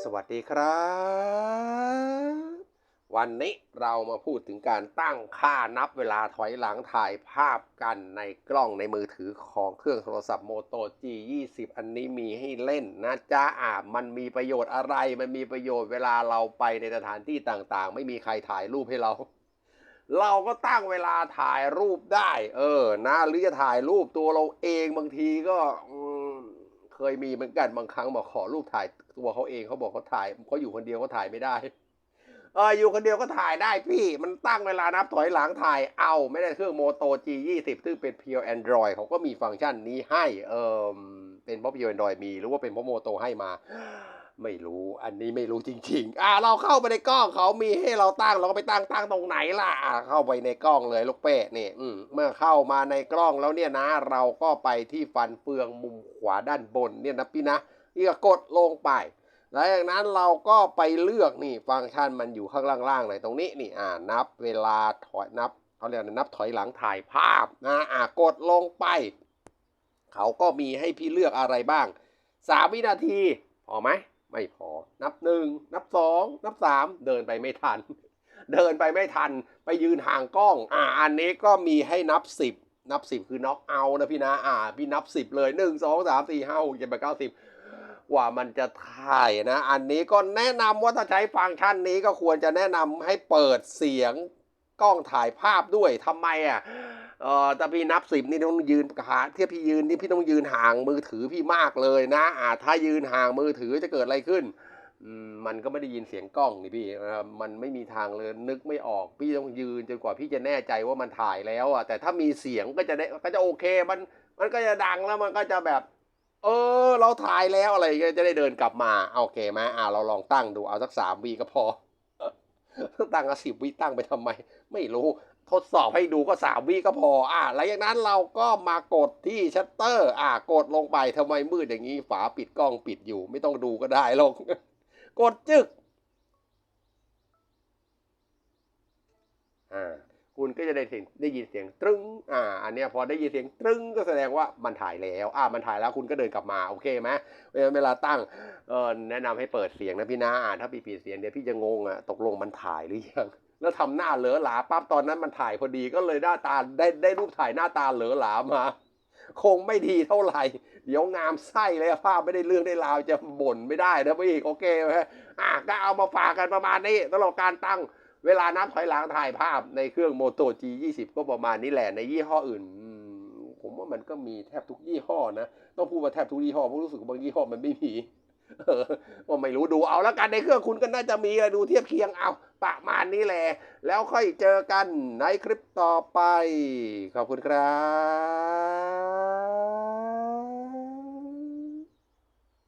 สวัสดีครับ วันนี้เรามาพูดถึงการตั้งค่านับเวลาถอยหลังถ่ายภาพกันในกล้องในมือถือของเครื่องโทรศัพท์ Moto G20 อันนี้มีให้เล่นนะจ๊ะอะมันมีประโยชน์อะไร มันมีประโยชน์เวลาเราไปในสถานที่ต่างๆ ไม่มีใครถ่ายรูปให้เรา เราก็ตั้งเวลาถ่ายรูปได้ เออนะหรือจะถ่ายรูปตัวเราเองบางทีก็อืม เคยมีเหมือนกันบางครั้งบอกขอรูปถ่ายตัวเขาเองเขาบอกเขาถ่ายเขาอยู่คนเดียวเขาถ่ายไม่ได้เอออยู่คนเดียวก็ถ่ายได้พี่มันตั้งเวลานับถอยหลังถ่ายเอาไม่ได้เครื่องโมโต G20 ซึ่งเป็น Pure Android เขาก็มีฟังก์ชันนี้ให้เออเป็นเพราะ Pure Android มีหรือว่าเป็นเพราะโมโตให้มา ไม่รู้อันนี้ไม่รู้จริง ๆ อ่าเราเข้าไปในกล้องเขามีให้เราตั้งเราก็ไปตั้งตั้งตรงไหนล่ะอ่าเข้าไปในกล้องเลยลูกเป้นี่อืมเมื่อเข้ามาในกล้องแล้วเนี่ยนะ เราก็ไปที่ฟันเฟืองมุมขวาด้านบนเนี่ยนะพี่นะนี่ก็กดลงไปหลังจากนั้นเราก็ไปเลือกนี่ฟังก์ชันมันอยู่ข้างล่างๆหน่อยตรงนี้นี่อ่านับเวลาถอยนับเขาเรียกนับถอยหลังถ่ายภาพนะอ่ากดลงไป เขาก็มีให้พี่เลือกอะไรบ้างสามวินาทีพอไหม ไม่พอ นับหนึ่งนับสองนับสามเดินไปไม่ทัน เดินไปไม่ทัน ไปยืนห่างกล้อง อ่า อันนี้ก็มีให้นับสิบนับสิบคือน็อกเอานะพี่นะอ่า พี่นับสิบเลยหนึ่งสองสามสี่ห้าหกเจ็ดแปดเก้าสิบกว่ามันจะถ่ายนะ อันนี้ก็แนะนำว่าถ้าใช้ฟังก์ชันนี้ก็ควรจะแนะนำให้เปิดเสียงกล้องถ่ายภาพด้วยทำไมอะ เออแต่พี่นับสิบนี่ต้องยืนขาเทียบพี่ยืนนี่พี่ต้องยืนห่างมือถือพี่มากเลยนะอ่าถ้ายืนห่างมือถือจะเกิดอะไรขึ้นมันก็ไม่ได้ยินเสียงกล้องนี่พี่ มันไม่มีทางเลยนึกไม่ออกพี่ต้องยืนจนกว่าพี่จะแน่ใจว่ามันถ่ายแล้วอะแต่ถ้ามีเสียงก็จะได้ก็จะโอเค มันมันก็จะดังแล้วมันก็จะแบบ เออ เราถ่ายแล้วอะไรอย่างเงี้ยจะได้เดินกลับมาโอเคไหมอ่าเราลองตั้งดูเอาสักสามวีก็พอตั้งเอาสิบวิตั้งไปทำไม ไม่รู้ ทดสอบให้ดูก็สามวิก็พอ อ่าหลังจากนั้นเราก็มากดที่ชัตเตอร์ อ่ากดลงไปทำไมมืดอย่างนี้ ฝาปิดกล้องปิดอยู่ ไม่ต้องดูก็ได้ลง กดจึก อ่า คุณก็จะได้เสียงได้ยินเสียงตรึ้งอ่าอันเนี้ยพอได้ยินเสียงตรึ้งก็แสดงว่ามันถ่ายแล้วอ่ามันถ่ายแล้วคุณก็เดินกลับมาโอเคไหมเวลาตั้งเออแนะนำให้เปิดเสียงนะพี่นะอ่าถ้าพี่ปิดเสียงเดี๋ยวพี่จะงงอะตกลงมันถ่ายหรือยังแล้วทำหน้าเหลอหลาปั๊บตอนนั้นมันถ่ายพอดีก็เลยหน้าตาได้ได้รูปถ่ายหน้าตาเหลอหลามา คงไม่ดีเท่าไหร่ เดี๋ยวงามไส้เลยภาพไม่ได้เรื่องได้ราวจะบ่นไม่ได้นะพี่อีกโอเคไหมอะก็เอามาฝากกันประมาณนี้สำหรับการตั้ง เวลานับถอยหลังถ่ายภาพในเครื่อง Moto G20 ก็ประมาณนี้แหละในยี่ห้ออื่น ผมว่ามันก็มีแทบทุกยี่ห้อนะ ต้องพูดว่าแทบทุกยี่ห้อเพราะรู้สึกบางยี่ห้อมันไม่มีเออก็ไม่รู้ดูเอาแล้วกันในเครื่องคุณก็น่าจะมีดูเทียบเคียงเอาประมาณนี้แหละแล้วค่อยเจอกันในคลิปต่อไป ขอบคุณครับ